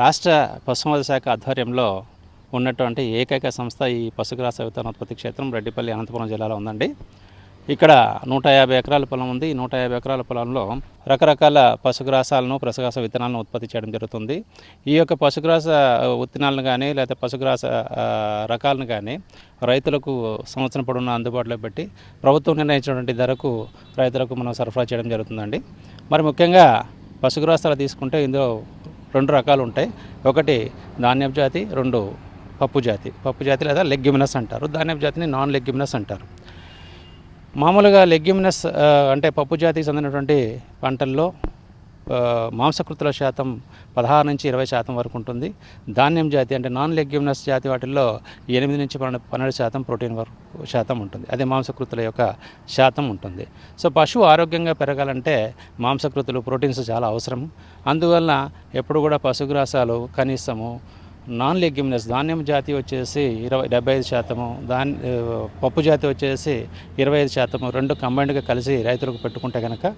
రాష్ట్ర పశుసంవర్ధక శాఖ ఆధ్వర్యంలో ఉన్నటువంటి ఏకైక సంస్థ ఈ పశుగ్రాస విత్తనోత్పత్తి క్షేత్రం రెడ్డిపల్లి అనంతపురం జిల్లాలో ఉందండి. ఇక్కడ నూట యాభై ఎకరాల పొలం ఉంది. ఈ నూట యాభై ఎకరాల పొలంలో రకరకాల పశుగ్రాసాలను పశుగ్రాస విత్తనాలను ఉత్పత్తి చేయడం జరుగుతుంది. ఈ యొక్క పశుగ్రాస విత్తనాలను కానీ లేదా పశుగ్రాస రకాలను కానీ రైతులకు సంవత్సరం పొడవునా అందుబాటులో పెట్టి ప్రభుత్వం నిర్ణయించినటువంటి ధరకు రైతులకు మనం సరఫరా చేయడం జరుగుతుందండి. మరి ముఖ్యంగా పశుగ్రాసాలు తీసుకుంటే ఇందులో రెండు రకాలు ఉంటాయి. ఒకటి ధాన్యపు జాతి రెండు పప్పు జాతి. పప్పు జాతి లేదా లెగ్యుమినస్ అంటారు. ధాన్యపు జాతిని నాన్ లెగ్యుమినస్ అంటారు. మామూలుగా లెగ్యుమినస్ అంటే పప్పు జాతికి చెందినటువంటి పంటల్లో మాంసకృతుల శాతం పదహారు నుంచి ఇరవై శాతం వరకు ఉంటుంది. ధాన్యం జాతి అంటే నాన్ లెగ్యూమినస్ జాతి వాటిల్లో ఎనిమిది నుంచి పన్నెండు పన్నెండు శాతం ప్రోటీన్ వరకు శాతం ఉంటుంది. అదే మాంసకృతుల యొక్క శాతం ఉంటుంది. సో పశువు ఆరోగ్యంగా పెరగాలంటే మాంసకృతులు ప్రోటీన్స్ చాలా అవసరం అందువల్ల ఎప్పుడు కూడా పశుగ్రాసాలు కనీసము నాన్ లెగ్యూమినస్ ధాన్యం జాతి వచ్చేసి ఇరవై డెబ్బై ఐదు శాతము దాని పప్పు జాతి వచ్చేసి ఇరవై ఐదు శాతము రెండు కంబైన్డ్గా కలిసి రైతులకు పెట్టుకుంటే కనుక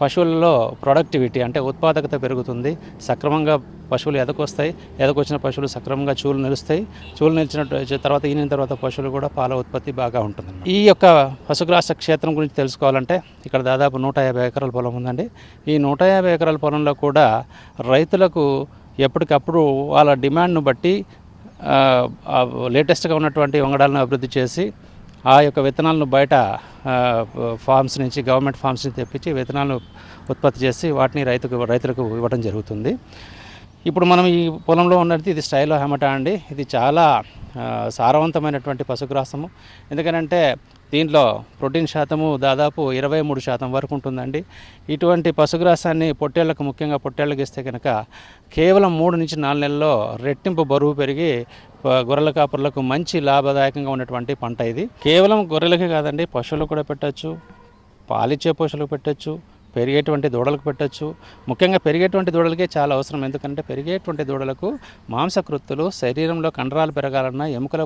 పశువులలో ప్రొడక్టివిటీ అంటే ఉత్పాదకత పెరుగుతుంది. సక్రమంగా పశువులు ఎదకొస్తాయి. ఎదకొచ్చిన పశువులు సక్రమంగా చూలు నిలుస్తాయి. చూలు నిలిచిన తర్వాత ఈనిన తర్వాత పశువులు కూడా పాల ఉత్పత్తి బాగా ఉంటుంది ఈ యొక్క పశుగ్రాస క్షేత్రం గురించి తెలుసుకోవాలంటే ఇక్కడ దాదాపు నూట యాభై ఎకరాల పొలం ఉందండి. ఈ నూట యాభై ఎకరాల పొలంలో కూడా రైతులకు ఎప్పటికప్పుడు వాళ్ళ డిమాండ్ను బట్టి లేటెస్ట్గా ఉన్నటువంటి వంగడాలను అభివృద్ధి చేసి ఆ యొక్క విత్తనాలను బయట ఫార్మ్స్ నుంచి గవర్నమెంట్ ఫార్మ్స్ నుంచి తెప్పించి విత్తనాలను ఉత్పత్తి చేసి వాటిని రైతుకు రైతులకు ఇవ్వడం జరుగుతుంది. ఇప్పుడు మనం ఈ పొలంలో ఉన్నది ఇది స్టైలో హెమటా అండి. ఇది చాలా సారవంతమైనటువంటి పశుగ్రాసము. ఎందుకనంటే దీంట్లో ప్రోటీన్ శాతము దాదాపు ఇరవై మూడు శాతం వరకు ఉంటుందండి. ఇటువంటి పశుగ్రాసాన్ని పొట్టేళ్ళకు ముఖ్యంగా పొట్టేళ్ళకి ఇస్తే కనుక కేవలం మూడు నుంచి నాలుగు నెలల్లో రెట్టింపు బరువు పెరిగి గొర్రెల కాపుర్లకు మంచి లాభదాయకంగా ఉన్నటువంటి పంట ఇది. కేవలం గొర్రెలకే కాదండి పశువులకు కూడా పెట్టచ్చు పాలిచ్చే పశువులకు పెట్టచ్చు పెరిగేటువంటి దూడలకు పెట్టచ్చు. ముఖ్యంగా పెరిగేటువంటి దూడలకే చాలా అవసరం. ఎందుకంటే పెరిగేటువంటి దూడలకు మాంసకృత్తులు శరీరంలో కండరాలు పెరగాలన్నా ఎముకల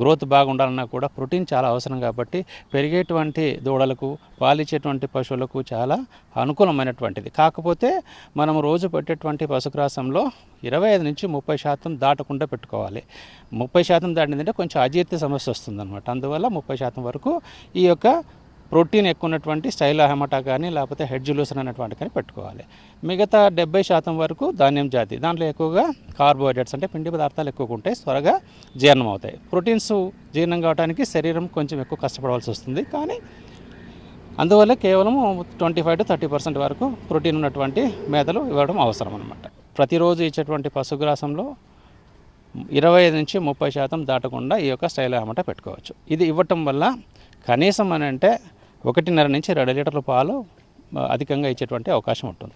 గ్రోత్ బాగుండాలన్నా కూడా ప్రోటీన్ చాలా అవసరం కాబట్టి పెరిగేటువంటి దూడలకు పాలిచ్చేటువంటి పశువులకు చాలా అనుకూలమైనటువంటిది. కాకపోతే మనం రోజు పెట్టేటువంటి పశుగ్రాసంలో ఇరవై ఐదు నుంచి ముప్పై శాతం దాటకుండా పెట్టుకోవాలి. ముప్పై శాతం దాటిందంటే కొంచెం అజీర్తి సమస్య వస్తుందన్నమాట. అందువల్ల ముప్పై శాతం వరకు ఈ యొక్క ప్రోటీన్ ఎక్కువ ఉన్నటువంటి స్టైల్ హెమటా కానీ లేకపోతే హెడ్ జులూసన్ అనేటువంటి కానీ పెట్టుకోవాలి. మిగతా డెబ్బై శాతం వరకు ధాన్యం జాతి. దాంట్లో ఎక్కువగా కార్బోహైడ్రేట్స్ అంటే పిండి పదార్థాలు ఎక్కువ ఉంటాయి త్వరగా జీర్ణం అవుతాయి ప్రోటీన్స్ జీర్ణం కావడానికి శరీరం కొంచెం ఎక్కువ కష్టపడవలసి వస్తుంది. కానీ అందువల్ల కేవలం twenty five to thirty percent వరకు ప్రోటీన్ ఉన్నటువంటి మేతలు ఇవ్వడం అవసరం అనమాట ప్రతిరోజు ఇచ్చేటువంటి పశుగ్రాసంలో ఇరవై ఐదు నుంచి ముప్పై శాతం దాటకుండా ఈ యొక్క స్టైల్ అమట పెట్టుకోవచ్చు. ఇది ఇవ్వటం వల్ల కనీసం అని అంటే ఒకటిన్నర నుంచి రెండు లీటర్ల పాలు అధికంగా ఇచ్చేటువంటి అవకాశం ఉంటుంది.